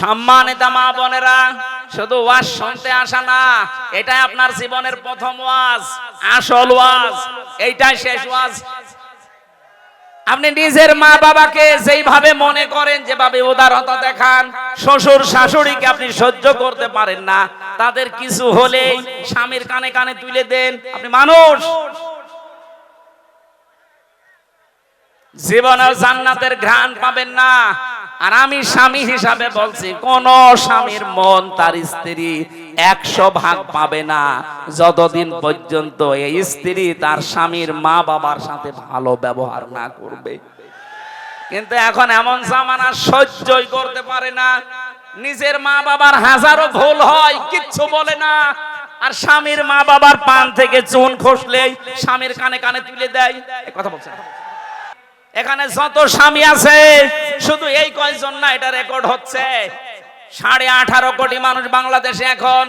সম্মানিত মা বোনেরা, শুধু ওয়াজ শুনতে আসা না, এটাই আপনার জীবনের প্রথম ওয়াজ, আসল ওয়াজ, এইটাই শেষ ওয়াজ। আপনি নিজের মা বাবাকে যেইভাবে মনে করেন, যেভাবে উদারতা দেখান, শ্বশুর শাশুড়িকে আপনি সহ্য করতে পারেন না, তাদের কিছু হলেই স্বামীর কানে কানে তুলে দেন, আপনি মানুষ। জীবনের জান্নাতের ঘ্রাণ পাবেন না। আর আমি স্বামী হিসাবে বলছি, কোন স্বামীর মন তার স্ত্রী একশো ভাগ পাবে না। যতদিন পর্যন্ত এই স্ত্রী তার স্বামীর মা বাবার সাথে ভালো ব্যবহার না করবে। কিন্তু এখন এমন জামানা সহ্যই করতে পারে না। নিজের মা বাবার হাজারো ভুল হয়, কিচ্ছু বলে না। আর স্বামীর মা বাবার পান থেকে চুন খসলেই স্বামীর কানে কানে তুলে দেয়। কথা বলছে এখানে যত স্বামী আছে, শুধু এই কয়জন না, এটা রেকর্ড হচ্ছে। সাড়ে আঠারো কোটি মানুষ বাংলাদেশে এখন।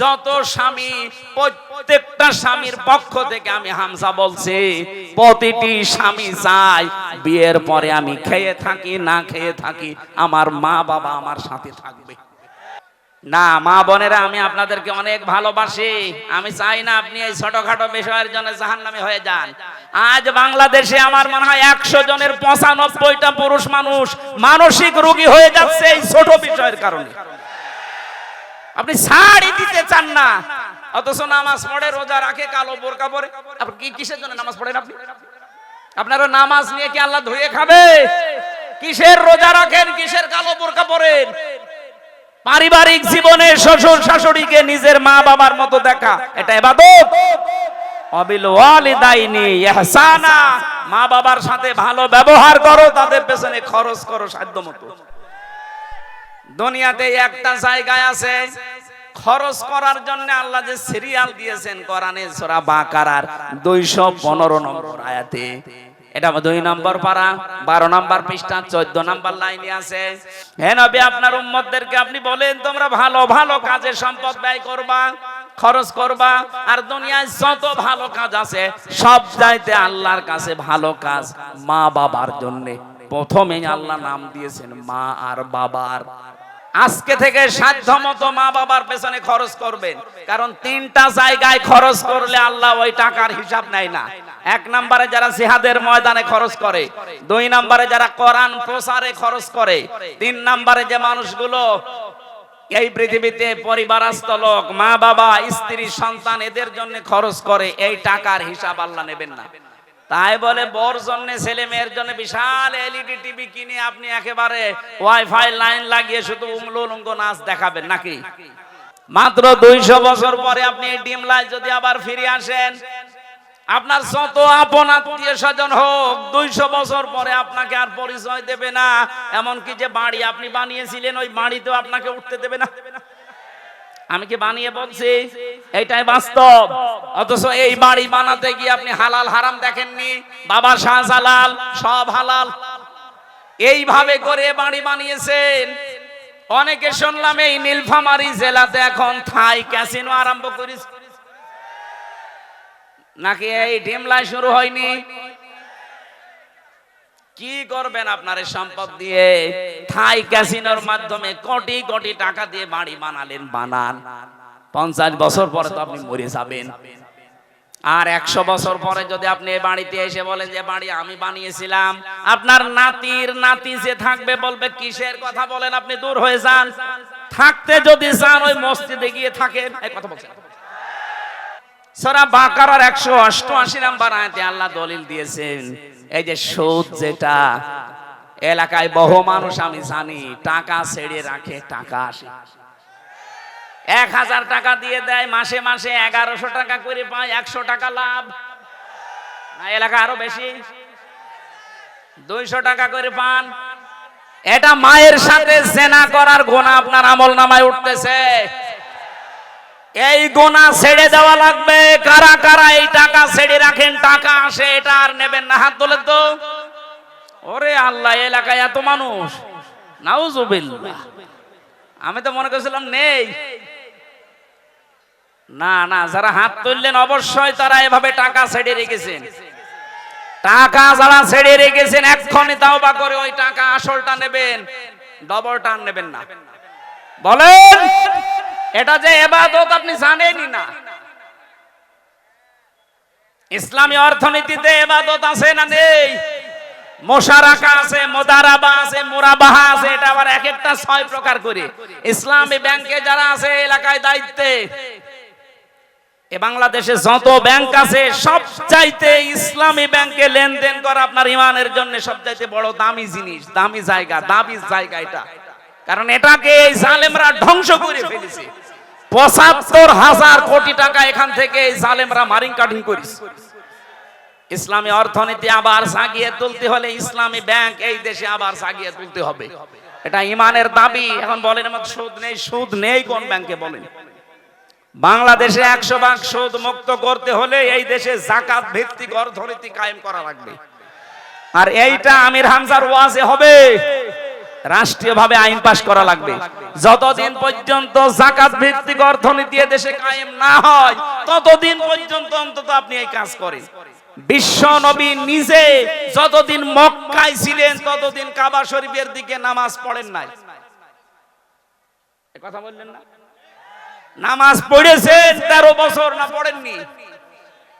যত স্বামী, প্রত্যেকটা স্বামীর পক্ষ থেকে আমি হামসা বলছি, প্রতিটি স্বামী চাই বিয়ের পরে আমি খেয়ে থাকি, না খেয়ে থাকি, আমার মা বাবা আমার সাথে থাকবে। না, মা বোনেরা, আমি আপনাদেরকে অনেক ভালোবাসি। আমি চাই না আপনি এই ছোটখাটো বিষয়ের জন্য জাহান্নামে হয়ে যান। আজ বাংলাদেশে আমার মনে হয় একশো জনের পঁচানব্বইটা পুরুষ মানুষ মানসিক রোগী হয়ে যাচ্ছে এই ছোট বিষয়ের কারণে। আপনি ছাড়ই দিতে চান না, অথচ নামাজ পড়ে, রোজা রাখে, কালো বোরকা পরে। আপনি কি কিসের জন্য নামাজ পড়েন আপনি? আপনারও নামাজ নিয়ে কি আল্লাহ ধুয়ে খাবে? কিসের রোজা রাখেন, কিসের কালো বোরকা পরেন? পারিবারিক জীবনে শ্বশুর শাশুড়িকে নিজের মা বাবার মতো দেখা, এটা এবাদত। মা বাবার সাথে ভালো ব্যবহার করো, তাদের পেছনে খরচ করো দুনিয়াতে একটা জায়গায় আছে, খরচ করার জন্য আল্লাহ যে সিরিয়াল দিয়েছেন কোরআনে সূরা বাকারার 215 নম্বর আয়াতে। এটা দুই নম্বর পারা বারো নম্বর পৃষ্ঠা, চোদ্দ নম্বর লাইনে আছে। হে নবী, আপনার উম্মতদেরকে আপনি বলেন, তোমরা ভালো ভালো কাজে সম্পদ ব্যয় করবা, খরচ করবা, আর দুনিয়ায় যত ভালো কাজ আছে, সব চাইতে আল্লাহর কাছে ভালো কাজ মা বাবার জন্য। প্রথমে আল্লাহ নাম দিয়েছেন মা আর বাবার। আজকে থেকে সাধ্য মতো মা বাবার পেছনে খরচ করবেন। কারণ তিনটা জায়গায় খরচ করলে আল্লাহ ওই টাকার হিসাব নেয় না। এক নম্বরে যারা জিহাদের ময়দানে খরচ করে, দুই নম্বরে যারা কোরআন প্রসারে খরচ করে, তিন নম্বরে যে মানুষগুলো এই পৃথিবীতে পরিবারস্থ লোক, মা বাবা, স্ত্রী, সন্তান, এদের জন্য খরচ করে, এই টাকার হিসাব আল্লাহ নেবেন না। তাই বলে বর জন্য ছেলে মেয়ের জন্য বিশাল এলইডি টিভি কিনে আপনি একেবারে ওয়াইফাই লাইন লাগিয়ে শুধু উমলুলুঙ্গ নাচ দেখাবেন নাকি? মাত্র দুইশো বছর পরে আপনি এই লাইট যদি আবার ফিরে আসেন, আপনার যত আপন আত্মীয় স্বজন হোক, দুইশো বছর পরে আপনাকে আর পরিচয় দেবে না। এমনকি যে বাড়ি আপনি বানিয়েছিলেন, ওই বাড়িতেও আপনাকে উঠতে দেবে না। আমি কি বানিয়ে বলছি? এইটাই বাস্তব। অথচ এই বাড়ি বানাতে গিয়ে আপনি হালাল হারাম দেখেননি? বাবা শাহজালাল, সব হালাল। এইভাবে করে বাড়ি বানিয়েছেন। অনেকে শুনলাম এই নীলফামারি জেলাতে এখন থাই ক্যাসিনো আরম্ভ করেছে। নাকি এই ডিমলাই শুরু হয়নি? কি করবেন আপনার সম্পদ দিয়ে? থাই ক্যাসিনোর মাধ্যমে কোটি কোটি টাকা দিয়ে বাড়ি বানালেন বানান। পঞ্চাশ বছর পরে তো আপনি মরে যাবেন। আর একশো বছর পরে যদি আপনি এই বাড়িতে এসে বলেন যে, বাড়ি আমি বানিয়েছিলাম। আপনার নাতির নাতি যে থাকবে বলবে, কিসের কথা বলেন আপনি, দূর হয়ে যান। থাকতে যদি চান, ওই মসজিদে গিয়ে থাকেন। কথা বলছেন? সরা বাকারার একশো অষ্টআশি নাম্বার আয়াতে আল্লাহ দলিল দিয়েছেন এই যে সুদ যেটা, এলাকায় বহু মানুষ আমি জানি, টাকা ছেড়ে রাখে, টাকা আসে। এক হাজার টাকা দিয়ে দেয়, মাসে মাসে এগারোশো টাকা করে পায়, একশো টাকা লাভ। এলাকা আরও বেশি। দুইশো টাকা করে পান। এটা মায়ের সাথে জেনা করার গোনা আপনার আমল নামায় উঠতেছে। এই গোনা ছেড়ে দেওয়া লাগবে। কারা কারা এই টাকা ছেড়ে রাখেন, টাকা আসে, এটা আর নেবেন না। হাত তোলে তো। ওরে আল্লাহ এলাকায় এত মানুষ। নাউজুবিল্লাহ। আমি তো মনে করছিলাম, নেই। না না, যারা হাত তুললেন, অবশ্যই তারা এভাবে টাকা ছেড়ে রেখেছেন। টাকা যারা ছেড়ে রেখেছেন এক্ষণে তাও বা করে ওই টাকা আসলটা নেবেন ডবল টান নেবেন না। বলেন! এটা যে এবাদত আপনি জানেনই না। ইসলামী অর্থনীতিতে এবাদত আছে না নেই? যত ব্যাংক আছে সব চাইতে ইসলামী ব্যাংকে লেনদেন করা আপনার ইমানের জন্য সব বড় দামি জিনিস, দামি জায়গা দামি জায়গা এটা। কারণ এটাকে এই ধ্বংস করে ফেলেছে। পঁচাত্তর হাজার কোটি টাকা এখান থেকে জালেমরা মারিং কাটিং করিস। ইসলামী অর্থনীতি আবার সাগিয়ে তুলতে হলে ইসলামী ব্যাংক এই দেশে আবার সাগিয়ে তুলতে হবে। এটা ইমানের দাবি, এখন বলেন আমার সুদ নেই সুদ নেই কোন ব্যাংকে বলেন? বাংলাদেশে একশো ভাগ সুদ মুক্ত করতে হলে এই দেশে জাকাত ভিত্তিক অর্থনীতি কায়েম করা লাগবে। আর এইটা আমির হামজার ওয়াজে হবে। রাষ্ট্রীয়ভাবে আইন পাশ করা লাগবে। যতদিন পর্যন্ত জাকাত ভিত্তিক অর্থনীতি দেশে কায়েম না হয়, ততদিন পর্যন্ত অন্তত আপনি এই কাজ করেন। বিশ্ব নবী নিজে যতদিন মক্কায় ছিলেন, ততদিন কাবা শরীফের দিকে নামাজ পড়েন নাই। কথা বললেন না? নামাজ পড়েছেন, তেরো বছর না পড়েননি?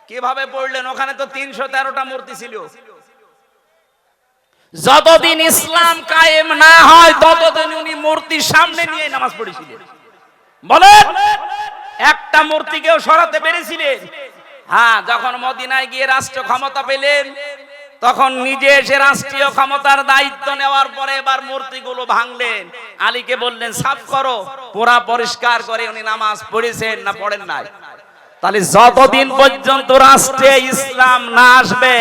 কীভাবে পড়লেন? ওখানে তো তিনশো তেরোটা মূর্তি ছিল। যতদিন ইসলাম কায়েম না হয়, ততদিন উনি মূর্তির সামনে নিয়ে নামাজ পড়েছিলেন। বলেন, একটা মূর্তিকেও সরাতে পেরেছিলেন? হ্যাঁ যখন মদিনায় গিয়ে রাষ্ট্র ক্ষমতা পেলেন, তখন নিজে এসে রাষ্ট্রীয় ক্ষমতার দায়িত্ব নেওয়ার পরে এবার মূর্তিগুলো ভাঙলেন। আলীকে বললেন, সাফ করো, পোড়া পরিষ্কার করে উনি নামাজ পড়েছেন না পড়েন নাই? তাহলে যতদিন পর্যন্ত রাষ্ট্রে ইসলাম না আসবে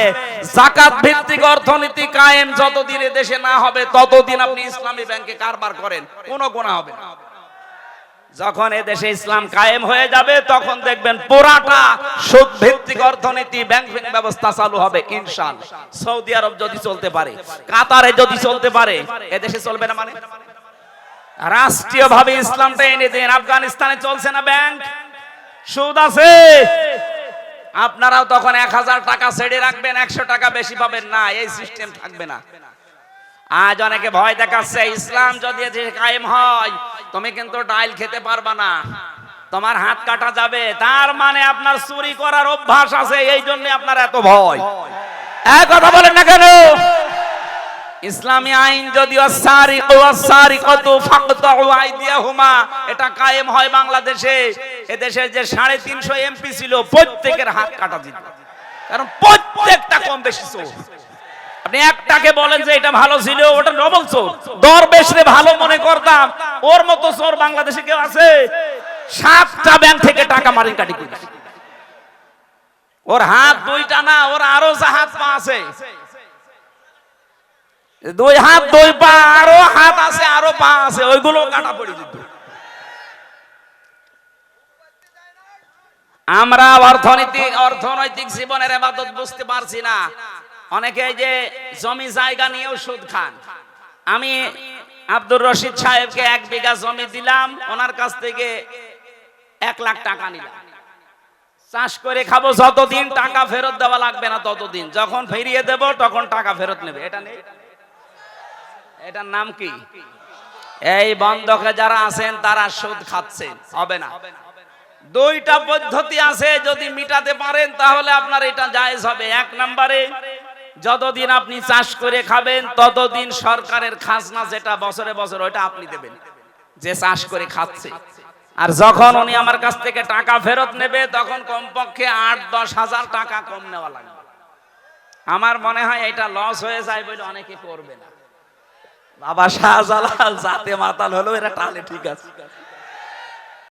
জাকাত ভিত্তিক অর্থনীতি কায়েম যতদিন দেশে না হবে, ততদিন আপনি ইসলামী ব্যাংকে কারবার করেন, কোনো গোনা হবে না। যখন এ দেশে ইসলাম কায়েম হয়ে যাবে, তখন দেখবেন পুরাটা সুদ ভিত্তিক অর্থনীতি, ব্যাংক ব্যবস্থা চালু হবে ইনশাল সৌদি আরব যদি চলতে পারে, কাতারে যদি চলতে পারে, এ দেশে চলবে না মানে? রাষ্ট্রীয় ভাবে ইসলামটা এনে দেন, আফগানিস্তানে চলছে না ব্যাংক। সুদ আছে? আপনারাও তখন এক হাজার টাকা ছেড়ে রাখবেন, একশো টাকা বেশি পাবেন না, এই সিস্টেম থাকবে না। আজ অনেকে ভয় দেখাচ্ছে, ইসলাম যদি কায়েম হয়, তুমি কিন্তু ডাইল খেতে পারবা না। তোমার হাত কাটা যাবে, তার মানে আপনার চুরি করার অভ্যাস আছে, এই জন্য আপনার এত ভয়। এক কথা বলেন না কেন? ইসলামী আইন যদি অসারি ও অসারি কত ফাকতাউ আইদিয়াহুমা, এটা কায়েম হয় বাংলাদেশে। এদেশে যে সাড়ে তিনশো এমপি ছিল, প্রত্যেকের হাত কাটা দিত। কারণ প্রত্যেকটা কম বেশি চোর। আপনি একটাকে বলেন যে এটা ভালো ছিল, ওটা ডবল চোর। দর বেশরে ভালো মনে করতাম, ওর মতো চোর বাংলাদেশে কেউ আছে? সাতটা ব্যাংক থেকে টাকা মারি কাটি ওর হাত দুইটা না, ওর আরও যা হাত পা আছে। দুই হাত, দুই পা, আরও হাত আছে, আরও পা আছে, ওইগুলো কাটা পড়ে যেত। আমরা অর্থনীতি, অর্থনৈতিক জীবনের এবাদত বুঝতে পারছি না। অনেকে যে জমি জায়গা নিয়েও সুদ খান। আমি আব্দুর রশিদ সাহেবকে এক বিঘা জমি দিলাম, ওনার কাছ থেকে এক লাখ টাকা নিলাম। চাষ করে খাব, যতদিন টাকা ফেরত দেওয়া লাগবে না ততদিন। যখন ফিরিয়ে দেব, তখন টাকা ফেরত নেবে। এটা নেই। এটার নাম কি? এই বন্ধকে যারা আছেন, তারা সুদ খাচ্ছেন হবে না। দুইটা পদ্ধতি আছে, যদি মিটাতে পারেন, তাহলে আপনার এটা জায়েজ হবে। এক নম্বরে, যতদিন আপনি চাষ করে খাবেন, ততদিন সরকারের খাজনা যেটা বছরে বছর, ওইটা আপনি দেবেন। যে চাষ করে খাচ্ছে। আর যখন উনি আমার কাছ থেকে টাকা ফেরত নেবে, তখন কমপক্ষে আট, দশ হাজার টাকা কম নেওয়া লাগবে। আমার মনে হয় এটা লস হয়ে যায় বলে অনেকে করবে না। বাবা শাহজালাল জাতে মাতাল হলো এরা তাহলে ঠিক আছে।